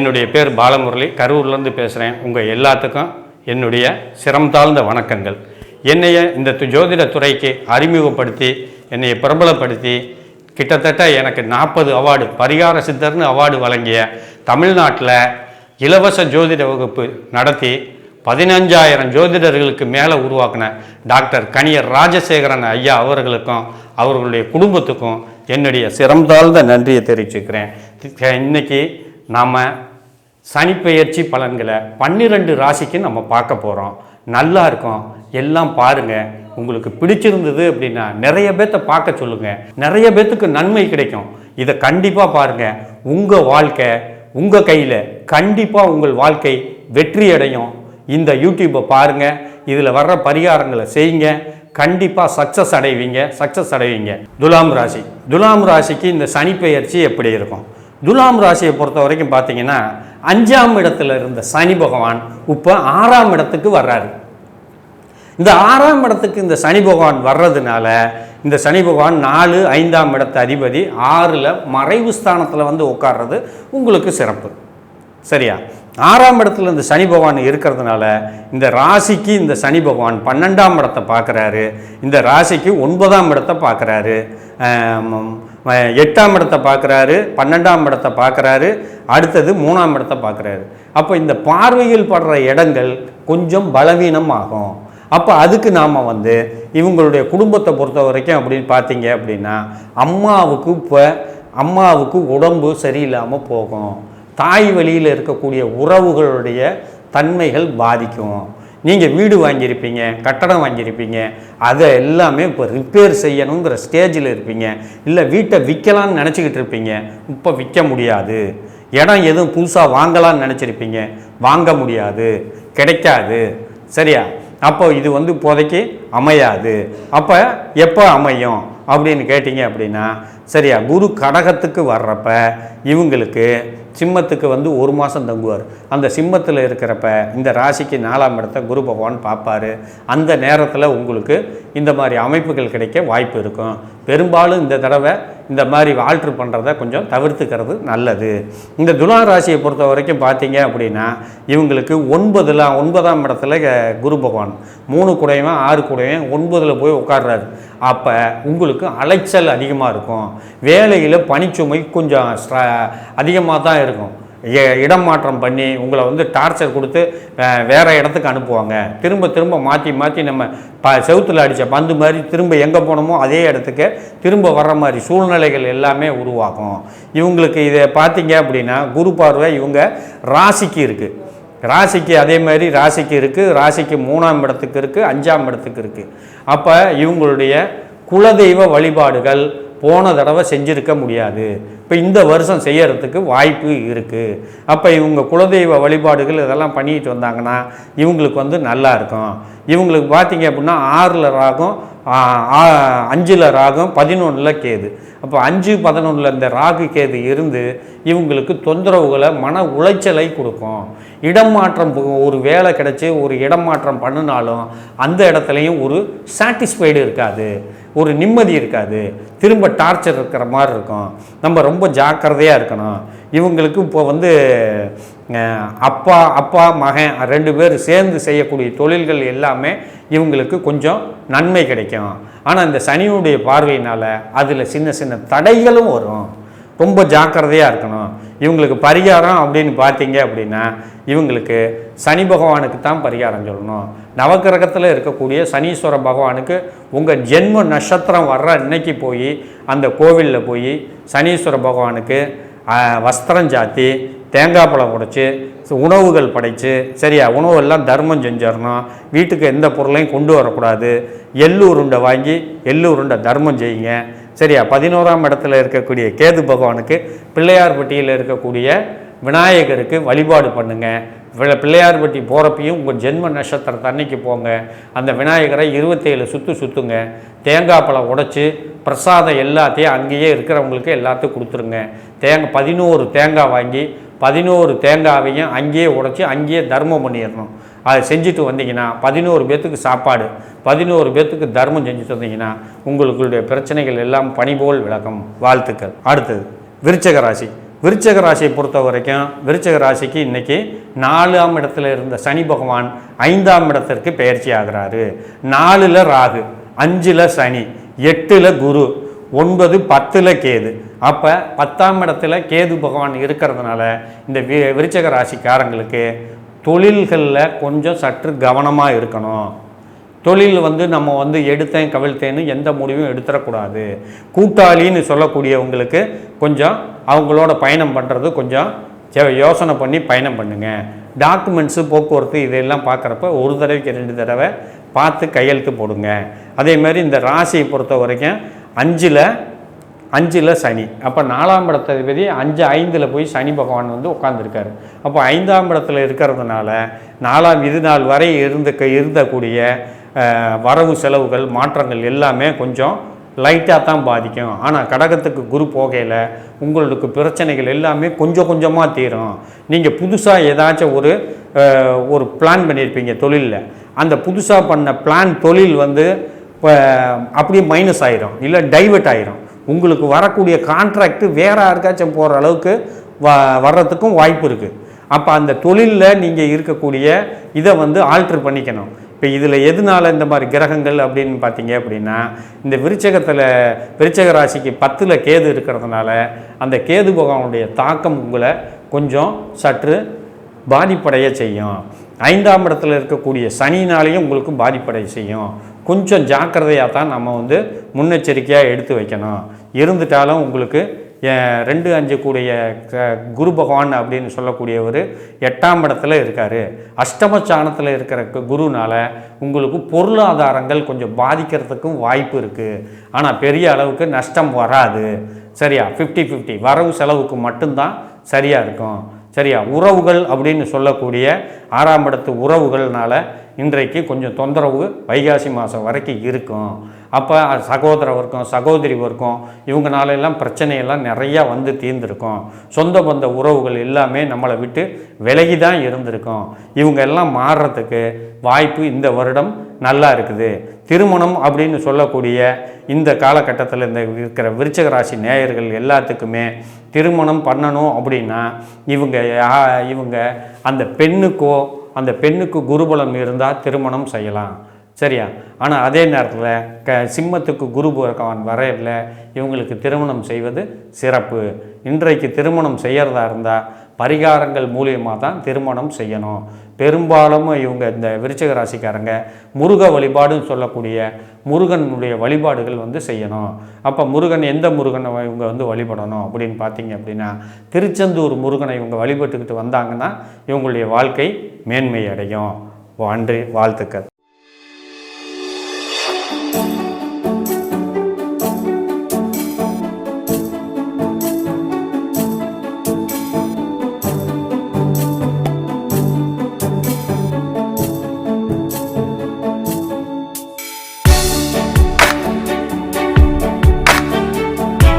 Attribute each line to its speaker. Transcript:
Speaker 1: என்னுடைய பேர் பாலமுரளி கரூர்லேருந்து பேசுகிறேன் உங்கள் எல்லாத்துக்கும் என்னுடைய சிரம் தாழ்ந்த வணக்கங்கள். என்னைய இந்த து- ஜோதிட துறைக்கு அறிமுகப்படுத்தி என்னை பிரபலப்படுத்தி கிட்டத்தட்ட எனக்கு நாற்பது அவார்டு பரிகார சித்தர்னு அவார்டு வழங்கிய தமிழ்நாட்டில் இலவச ஜோதிட வகுப்பு நடத்தி பதினஞ்சாயிரம் ஜோதிடர்களுக்கு மேலே உருவாக்கின டாக்டர் கணியர் ராஜசேகரன் ஐயா அவர்களுக்கும் அவர்களுடைய குடும்பத்துக்கும் என்னுடைய சிரம் தாழ்ந்த நன்றியை தெரிவிச்சுக்கிறேன். இன்னைக்கு நாம் சனிப்பெயர்ச்சி பலன்களை பன்னிரெண்டு ராசிக்கு நம்ம பார்க்க போகிறோம் நல்லா இருக்கும். எல்லாம் பாருங்கள் உங்களுக்கு பிடிச்சிருந்தது அப்படின்னா நிறைய பேர்த்த பார்க்க சொல்லுங்கள் நிறைய பேர்த்துக்கு நன்மை கிடைக்கும். இதை கண்டிப்பாக பாருங்கள் உங்கள் வாழ்க்கை உங்கள் கையில் கண்டிப்பாக உங்கள் வாழ்க்கை வெற்றி அடையும். இந்த யூடியூப்பை பாருங்க. இதில் வர்ற பரிகாரங்களை செய்யுங்க. கண்டிப்பாக சக்ஸஸ் அடைவீங்க. சக்ஸஸ் அடைவீங்க. துலாம் ராசி. துலாம் ராசிக்கு இந்த சனிப்பெயர்ச்சி எப்படி இருக்கும்? துலாம் ராசியை பொறுத்த வரைக்கும் பார்த்தீங்கன்னா அஞ்சாம் இடத்துல இருந்த சனி பகவான் இப்போ ஆறாம் இடத்துக்கு வர்றாரு. இந்த ஆறாம் இடத்துக்கு இந்த சனி பகவான் வர்றதுனால இந்த சனி பகவான் நாலு ஐந்தாம் இடத்து அதிபதி ஆறில் மறைவு ஸ்தானத்தில் வந்து உட்கார்றது உங்களுக்கு சிறப்பு. சரியா? ஆறாம் இடத்துல இந்த சனி பகவான் இருக்கிறதுனால இந்த ராசிக்கு இந்த சனி பகவான் பன்னெண்டாம் இடத்தை பார்க்குறாரு. இந்த ராசிக்கு ஒன்பதாம் இடத்தை பார்க்குறாரு. எட்டாம் இடத்தை பார்க்குறாரு பன்னெண்டாம் இடத்தை பார்க்குறாரு அடுத்தது மூணாம் இடத்தை பார்க்குறாரு. அப்போ இந்த பார்வையில் படுற இடங்கள் கொஞ்சம் பலவீனம் ஆகும் அப்போ அதுக்கு நாம் வந்து இவங்களுடைய குடும்பத்தை பொறுத்த வரைக்கும் அப்படின்னு பார்த்தீங்க அப்படின்னா அம்மாவுக்கு இப்போ அம்மாவுக்கு உடம்பு சரியில்லாமல் போகும். தாய் வழியில் இருக்கக்கூடிய உறவுகளுடைய தன்மைகள் பாதிக்கும். நீங்கள் வீடு வாங்கியிருப்பீங்க கட்டடம் வாங்கியிருப்பீங்க அதை எல்லாமே இப்போ ரிப்பேர் செய்யணுங்கிற ஸ்டேஜில் இருப்பீங்க. இல்லை வீட்டை விற்கலான்னு நினச்சிக்கிட்டு இருப்பீங்க. இப்போ விற்க முடியாது. இடம் எதுவும் புதுசாக வாங்கலாம்னு நினச்சிருப்பீங்க. வாங்க முடியாது. கிடைக்காது. சரியா? அப்போ இது வந்து இப்போதைக்கு அமையாது. அப்போ எப்போ அமையும் அப்படின்னு கேட்டிங்க அப்படின்னா சரியா? குரு கடகத்துக்கு வர்றப்ப இவங்களுக்கு சிம்மத்துக்கு வந்து ஒரு மாதம் தங்குவார். அந்த சிம்மத்தில் இருக்கிறப்ப இந்த ராசிக்கு நாலாம் இடத்த குரு பகவான் பார்ப்பாரு. அந்த நேரத்தில் உங்களுக்கு இந்த மாதிரி அமைப்புகள் கிடைக்க வாய்ப்பு இருக்கும். பெரும்பாலும் இந்த தடவை இந்த மாதிரி ஆல்ட்ரு பண்ணுறத கொஞ்சம் தவிர்த்துக்கிறது நல்லது. இந்த துலா ராசியை பொறுத்த வரைக்கும் பார்த்தீங்க அப்படின்னா இவங்களுக்கு ஒன்பதில் ஒன்பதாம் இடத்துல குரு பகவான். மூணு குடையும் ஆறு குடையும் ஒன்பதில் போய் உட்காடுறாரு அப்போ உங்களுக்கு அலைச்சல் அதிகமாக இருக்கும். வேலையில் பணிச்சுமை கொஞ்சம் அதிகமாக தான் இருக்கும். இடம் மாற்றம் பண்ணி உங்களை வந்து டார்ச்சர் கொடுத்து வேறு வேற இடத்துக்கு அனுப்புவாங்க. திரும்ப திரும்ப மாற்றி மாற்றி நம்ம ப செவுத்தில் அடித்த பந்து மாதிரி திரும்ப எங்கே போனோமோ அதே இடத்துக்கு திரும்ப வர்ற மாதிரி சூழ்நிலைகள் எல்லாமே உருவாகும். இவங்களுக்கு இதை பார்த்தீங்க அப்படின்னா குரு பார்வை இவங்க ராசிக்கு இருக்குது ராசிக்கு அதே மாதிரி ராசிக்கு இருக்குது ராசிக்கு மூணாம் இடத்துக்கு இருக்குது அஞ்சாம் இடத்துக்கு இருக்குது அப்போ இவங்களுடைய குலதெய்வ வழிபாடுகள் போன தடவை செஞ்சுருக்க முடியாது. இப்போ இந்த வருஷம் செய்யறதுக்கு வாய்ப்பு இருக்குது அப்போ இவங்க குலதெய்வ வழிபாடுகள் இதெல்லாம் பண்ணிட்டு வந்தாங்கன்னா இவங்களுக்கு வந்து நல்லா இருக்கும். இவங்களுக்கு பார்த்தீங்க அப்படின்னா ஆறில் ராகம் அஞ்சில் ராகம் பதினொன்றில் கேது. அப்போ அஞ்சு பதினொன்றில் இந்த ராகு கேது இருந்து இவங்களுக்கு தொந்தரவுகளை மன உளைச்சலை கொடுக்கும். இடம் மாற்றம் ஒரு வேலை கிடைச்சி ஒரு இடம் மாற்றம் பண்ணினாலும் அந்த இடத்துலையும் ஒரு சாட்டிஸ்ஃபைடு இருக்காது. ஒரு நிம்மதி இருக்காது. திரும்ப டார்ச்சர் இருக்கிற மாதிரி இருக்கும். நம்ம ரொம்ப ஜாக்கிரதையாக இருக்கணும். இவங்களுக்கு இப்போ வந்து அப்பா அப்பா மகன் ரெண்டு பேர் சேர்ந்து செய்யக்கூடிய தொழில்கள் எல்லாமே இவங்களுக்கு கொஞ்சம் நன்மை கிடைக்கும். ஆனால் இந்த சனியுடைய பார்வையினால் அதில் சின்ன சின்ன தடைகளும் வரும். ரொம்ப ஜாக்கிரதையாக இருக்கணும். இவங்களுக்கு பரிகாரம் அப்படின்னு பார்த்தீங்க அப்படின்னா இவங்களுக்கு சனி பகவானுக்கு தான் பரிகாரம் சொல்லணும். நவக்கிரகத்தில் இருக்கக்கூடிய சனீஸ்வர பகவானுக்கு உங்கள் ஜென்ம நட்சத்திரம் வர்ற இன்னைக்கு போய் அந்த கோவிலில் போய் சனீஸ்வர பகவானுக்கு வஸ்திரம் சாத்தி தேங்காய் பழம் உடைச்சி உணவுகள் படைத்து சரியா உணவெல்லாம் தர்மம் செஞ்சிடணும். வீட்டுக்கு எந்த பொருளையும் கொண்டு வரக்கூடாது. எள்ளு உருண்டை வாங்கி எள்ளு உருண்டை தர்மம் செய்யுங்க. சரியா பதினோராம் இடத்துல இருக்கக்கூடிய கேது பகவானுக்கு பிள்ளையார்பட்டியில் இருக்கக்கூடிய விநாயகருக்கு வழிபாடு பண்ணுங்க. பிள்ளையார்பட்டி போகிறப்பையும் உங்கள் ஜென்ம நட்சத்திரத்தை அன்னைக்கு போங்க. அந்த விநாயகரை இருபத்தேழு சுற்று சுற்றுங்க தேங்காய் பழம் உடைச்சி பிரசாதம் எல்லாத்தையும் அங்கேயே இருக்கிறவங்களுக்கு எல்லாத்தையும் கொடுத்துருங்க. தேங்காய் பதினோரு தேங்காய் வாங்கி பதினோரு தேங்காவையும் அங்கேயே உடைச்சி அங்கேயே தர்மம் பண்ணிடணும். அதை செஞ்சுட்டு வந்தீங்கன்னா பதினோரு பேர்த்துக்கு சாப்பாடு பதினோரு பேர்த்துக்கு தர்மம் செஞ்சுட்டு வந்தீங்கன்னா உங்களுடைய பிரச்சனைகள் எல்லாம் பனிபோல் விளக்கம். வாழ்த்துக்கள். அடுத்தது விருச்சக ராசி. விருச்சக ராசியை பொறுத்த வரைக்கும் விருச்சக ராசிக்கு இன்றைக்கி நாலாம் இடத்துல இருந்த சனி பகவான் ஐந்தாம் இடத்திற்கு பெயர்ச்சி ஆகிறாரு. நாலில் ராகு அஞ்சில் சனி எட்டில் குரு. ஒன்பது பத்தில் கேது. அப்போ பத்தாம் இடத்துல கேது பகவான் இருக்கிறதுனால இந்த வி விருச்சக ராசிக்காரங்களுக்கு தொழில்களில் கொஞ்சம் சற்று கவனமாக இருக்கணும். தொழில் வந்து நம்ம வந்து எடுத்தேன் கவிழ்த்தேன்னு எந்த முடிவும் எடுத்துடக்கூடாது கூட்டாளின்னு சொல்லக்கூடியவங்களுக்கு கொஞ்சம் அவங்களோட பயணம் பண்ணுறது கொஞ்சம் யோசனை பண்ணி பயணம் பண்ணுங்கள் டாக்குமெண்ட்ஸு போக்குவரத்து இதெல்லாம் பார்க்குறப்ப ஒரு தடவைக்கு ரெண்டு தடவை பார்த்து கையெழுத்து போடுங்க. அதே மாதிரி இந்த ராசியை பொறுத்த வரைக்கும் அஞ்சில் அஞ்சில் சனி. அப்போ நாலாம் இடத்ததிபதி அஞ்சு ஐந்தில் போய் சனி பகவான் வந்து உட்காந்துருக்காரு அப்போ ஐந்தாம் இடத்துல இருக்கிறதுனால நாலாம் இது நாள் வரை இருந்த இருந்தக்கூடிய வரவு செலவுகள் மாற்றங்கள் எல்லாமே கொஞ்சம் லைட்டாக தான் பாதிக்கும். ஆனால் கடகத்துக்கு குரு போகையில் உங்களுக்கு பிரச்சனைகள் எல்லாமே கொஞ்சம் கொஞ்சமாக தீரும். நீங்கள் புதுசாக ஏதாச்சும் ஒரு ஒரு பிளான் பண்ணியிருப்பீங்க தொழிலில். அந்த புதுசாக பண்ண பிளான் தொழில் வந்து இப்போ அப்படியே மைனஸ் ஆயிரும். இல்லை டைவர்ட் ஆயிரும். உங்களுக்கு வரக்கூடிய கான்ட்ராக்ட் வேற யாருக்காச்சும் போகிற அளவுக்கு வ வர்றதுக்கும் வாய்ப்பு இருக்குது அப்போ அந்த தொழிலில் நீங்கள் இருக்கக்கூடிய இதை வந்து ஆல்ட்ரு பண்ணிக்கணும். இப்போ இதில் எதனால இந்த மாதிரி கிரகங்கள் அப்படின்னு பார்த்தீங்க அப்படின்னா இந்த விருச்சகத்தில் விருச்சக ராசிக்கு பத்தில் கேது இருக்கிறதுனால அந்த கேது பகவானுடைய தாக்கம் உங்களை கொஞ்சம் சற்று பாதிப்படைய செய்யும். ஐந்தாம் இடத்துல இருக்கக்கூடிய சனினாலேயும் உங்களுக்கு பாதிப்படைய செய்யும். கொஞ்சம் ஜாக்கிரதையாக தான் நம்ம வந்து முன்னெச்சரிக்கையாக எடுத்து வைக்கணும். இருந்துட்டாலும் உங்களுக்கு ரெண்டு அஞ்சு கூடிய க- குரு பகவான் அப்படின்னு சொல்லக்கூடியவர் எட்டாம் இடத்துல இருக்கார். அஷ்டமச்சானத்தில் இருக்கிற கு- உங்களுக்கு பொருளாதாரங்கள் கொஞ்சம் பாதிக்கிறதுக்கும் வாய்ப்பு இருக்குது ஆனால் பெரிய அளவுக்கு நஷ்டம் வராது. சரியா? ஃபிஃப்டி ஃபிஃப்டி வரவு செலவுக்கு மட்டும்தான் சரியாக இருக்கும். சரியா? உறவுகள் அப்படின்னு சொல்லக்கூடிய ஆறாம் இடத்து உறவுகள்னால இன்றைக்கு கொஞ்சம் தொந்தரவு வைகாசி மாதம் வரைக்கும் இருக்கும். அப்போ சகோதர வர்க்கம் சகோதரி வர்க்கம் இவங்கனால எல்லாம் பிரச்சனையெல்லாம் நிறையா வந்து தீர்ந்திருக்கும். சொந்த பந்த உறவுகள் எல்லாமே நம்மளை விட்டு விலகி தான் இருந்திருக்கும். இவங்க எல்லாம் மாறுறதுக்கு வாய்ப்பு இந்த வருடம் நல்லா இருக்குது. திருமணம் அப்படின்னு சொல்லக்கூடிய இந்த காலகட்டத்தில் இந்த இருக்கிற விருச்சக ராசி நேயர்கள் எல்லாத்துக்குமே திருமணம் பண்ணணும் அப்படின்னா இவங்க இவங்க அந்த பெண்ணுக்கோ அந்த பெண்ணுக்கு குருபலம் இருந்தால் திருமணம் செய்யலாம். சரியா? ஆனால் அதே நேரத்தில் க சிம்மத்துக்கு குரு பகவான் வரையில் இவங்களுக்கு திருமணம் செய்வது சிறப்பு. இன்றைக்கு திருமணம் செய்கிறதா இருந்தால் பரிகாரங்கள் மூலியமாக தான் திருமணம் செய்யணும். பெரும்பாலும் இவங்க இந்த விருச்சக ராசிக்காரங்க முருக வழிபாடுன்னு சொல்லக்கூடிய முருகனுடைய வழிபாடுகள் வந்து செய்யணும். அப்போ முருகன் எந்த முருகனை இவங்க வந்து வழிபடணும் அப்படின்னு பார்த்தீங்க அப்படின்னா திருச்செந்தூர் முருகனை இவங்க வழிபட்டுக்கிட்டு வந்தாங்கன்னா இவங்களுடைய வாழ்க்கை மேன்மை அடையும் நன்றி வாழ்த்துக்கள்.